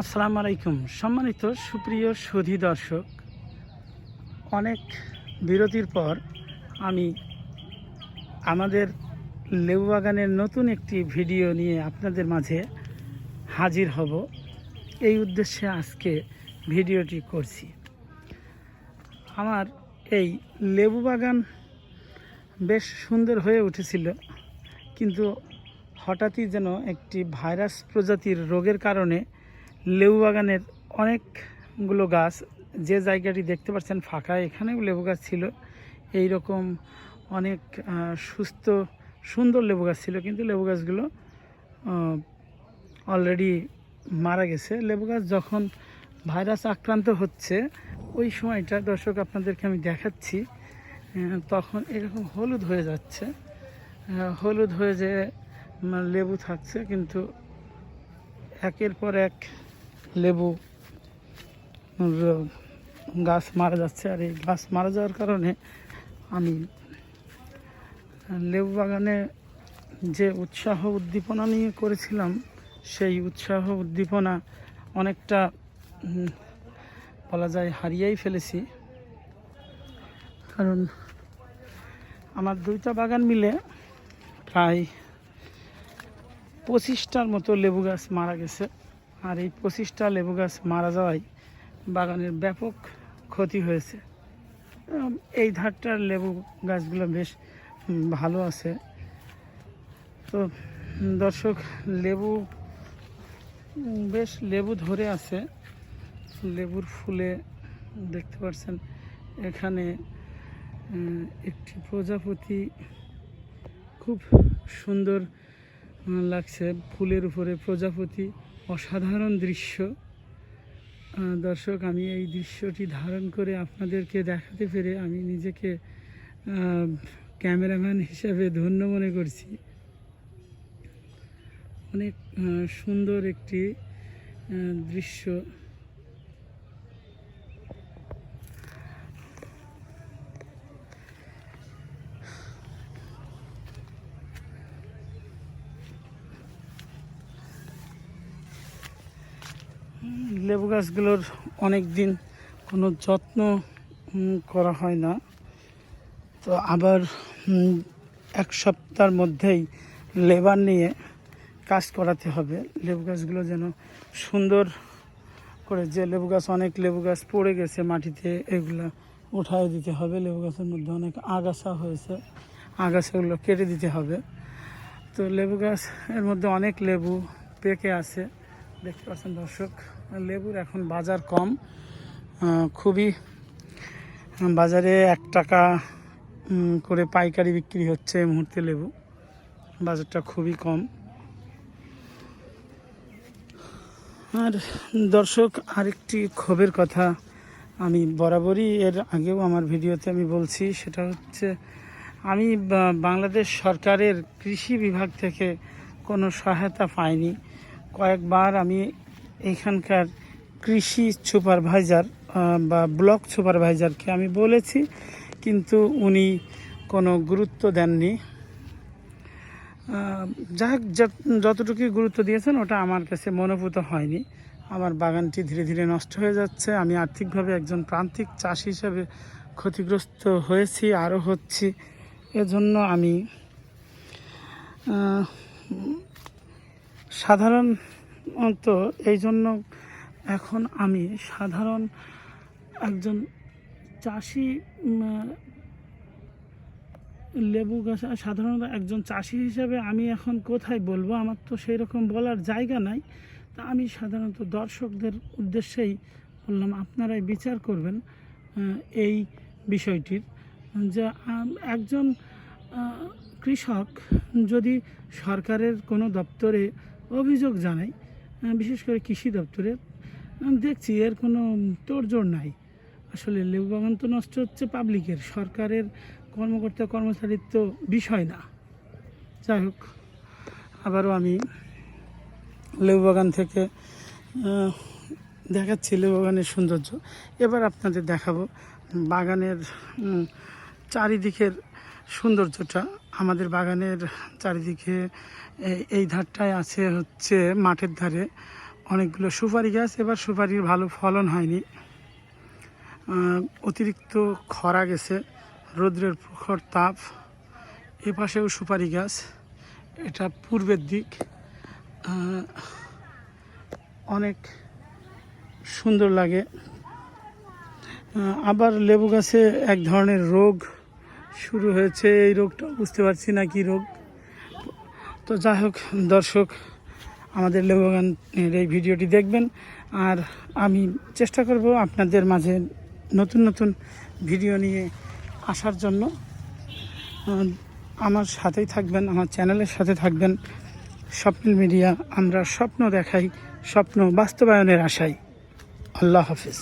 আসসালামু আলাইকুম। সম্মানিত সুপ্রিয় সুধী দর্শক, অনেক বিরতির পর আমি আমাদের লেবু বাগানের নতুন একটি ভিডিও নিয়ে আপনাদের মাঝে হাজির হব। এই উদ্দেশ্যে আজকে ভিডিওটি করছি। আমার এই লেবু বাগান বেশ সুন্দর হয়ে উঠেছিল, কিন্তু হঠাৎই যেন একটি ভাইরাস প্রজাতির রোগের কারণে লেবু বাগানের অনেকগুলো গাছ, যে জায়গাটি দেখতে পাচ্ছেন ফাঁকা, এখানেও লেবু গাছ ছিল। এই রকম অনেক সুস্থ, সুন্দর লেবু গাছ ছিল, কিন্তু লেবু গাছগুলো অলরেডি মারা গেছে। লেবু গাছ যখন ভাইরাস আক্রান্ত হচ্ছে, ওই সময়টা দর্শক আপনাদেরকে আমি দেখাচ্ছি তখন এরকম হলুদ হয়ে যাচ্ছে। হলুদ হয়ে যে লেবু থাকছে, কিন্তু একের পর এক লেবু গাছ মারা যাচ্ছে। আর এই গাছ মারা যাওয়ার কারণে আমি লেবু বাগানে যে উৎসাহ উদ্দীপনা নিয়ে করেছিলাম, সেই উৎসাহ উদ্দীপনা অনেকটা বলা যায় হারিয়েই ফেলেছি। কারণ আমার দুইটা বাগান মিলে প্রায় পঁচিশটার মতো লেবু গাছ মারা গেছে। আর এই পঁচিশটা লেবু গাছ মারা যাওয়ায় বাগানের ব্যাপক ক্ষতি হয়েছে। এই ধারটার লেবু গাছগুলো বেশ ভালো আছে। তো দর্শক, লেবু বেশ লেবু ধরে আছে। লেবুর ফুলে দেখতে পাচ্ছেন এখানে একটি প্রজাপতি। খুব সুন্দর লাগছে ফুলের উপরে প্রজাপতি। অসাধারণ দৃশ্য। দর্শক, আমি এই দৃশ্যটি ধারণ করে আপনাদেরকে দেখাতে পেরে আমি নিজেকে ক্যামেরাম্যান হিসাবে ধন্য মনে করছি। অনেক সুন্দর একটি দৃশ্য। লেবু গাছগুলোর অনেক দিন কোনো যত্ন করা হয় না। তো আবার এক সপ্তাহের মধ্যেই লেবার নিয়ে কাজ করাতে হবে। লেবু গাছগুলো যেন সুন্দর করে যে লেবু গাছ, অনেক লেবু গাছ পড়ে গেছে মাটিতে, এগুলো উঠায় দিতে হবে। লেবু গাছের মধ্যে অনেক আগাছা হয়েছে, আগাছাগুলো কেটে দিতে হবে। তো লেবু গাছ এর মধ্যে অনেক লেবু পেকে আছে। দেখতে পাচ্ছেন দর্শক। লেবুর এখন বাজার কম। খুবই বাজারে এক টাকা করে পাইকারি বিক্রি হচ্ছে এই মুহূর্তে লেবু। বাজারটা খুবই কম। আর দর্শক, আরেকটি ক্ষোভের কথা আমি বরাবরই এর আগেও আমার ভিডিওতে আমি বলছি, সেটা হচ্ছে আমি বাংলাদেশ সরকারের কৃষি বিভাগ থেকে কোনো সহায়তা পাইনি। কয়েকবার আমি এখানকার কৃষি সুপারভাইজার বা ব্লক সুপারভাইজারকে আমি বলেছি কিন্তু উনি কোনো গুরুত্ব দেননি। যাই যতটুকুই গুরুত্ব দিয়েছেন ওটা আমার কাছে মনোভূত হয়নি। আমার বাগানটি ধীরে ধীরে নষ্ট হয়ে যাচ্ছে। আমি আর্থিকভাবে একজন প্রান্তিক চাষি হিসেবে ক্ষতিগ্রস্ত হয়েছি আরও হচ্ছি। এজন্য আমি আহ, সাধারণত এই জন্য এখন আমি সাধারণ একজন চাষি লেবু গাছ, সাধারণত একজন চাষি হিসেবে আমি এখন কোথায় বলব? আমার তো সেই রকম বলার জায়গা নাই। তা আমি সাধারণত দর্শকদের উদ্দেশ্যেই বললাম, আপনারাই বিচার করবেন এই বিষয়টির। যে একজন কৃষক যদি সরকারের কোনো দপ্তরে অভিযোগ জানায় বিশেষ করে কৃষি দপ্তরে দেখছি এর কোনো তোড়জোড় নাই। আসলে লেবু বাগান তো নষ্ট হচ্ছে পাবলিকের, সরকারের কর্মকর্তা কর্মচারীর তো বিষয় না। যাই হোক, আবারও আমি লেবু বাগান থেকে দেখাচ্ছি লেবু বাগানের সৌন্দর্য। এবার আপনাদের দেখাবো বাগানের চারিদিকের সৌন্দর্যটা আমাদের বাগানের চারিদিকে এই- ধারটায় আছে হচ্ছে মাঠের ধারে অনেকগুলো সুপারি গাছ। এবার সুপারির ভালো ফলন হয়নি। অতিরিক্ত খরা গেছে, রৌদ্রের প্রখর তাপ। এ পাশেও সুপারি গাছ, এটা পূর্বের দিক। অনেক সুন্দর লাগে। আবার লেবু গাছে এক ধরনের রোগ শুরু হয়েছে এই রোগটা, বুঝতে পারছি না কি রোগ। তো যাই হোক, দর্শক, আমাদের লেবু বাগানের এই ভিডিওটি দেখবেন, আর আমি চেষ্টা করব আপনাদের মাঝে নতুন নতুন ভিডিও নিয়ে আসার জন্য। আমার সাথেই থাকবেন, আমার চ্যানেলের সাথে থাকবেন স্বপ্নিল মিডিয়া। আমরা স্বপ্ন দেখাই, স্বপ্ন বাস্তবায়নের আশায়। আল্লাহ হাফিজ।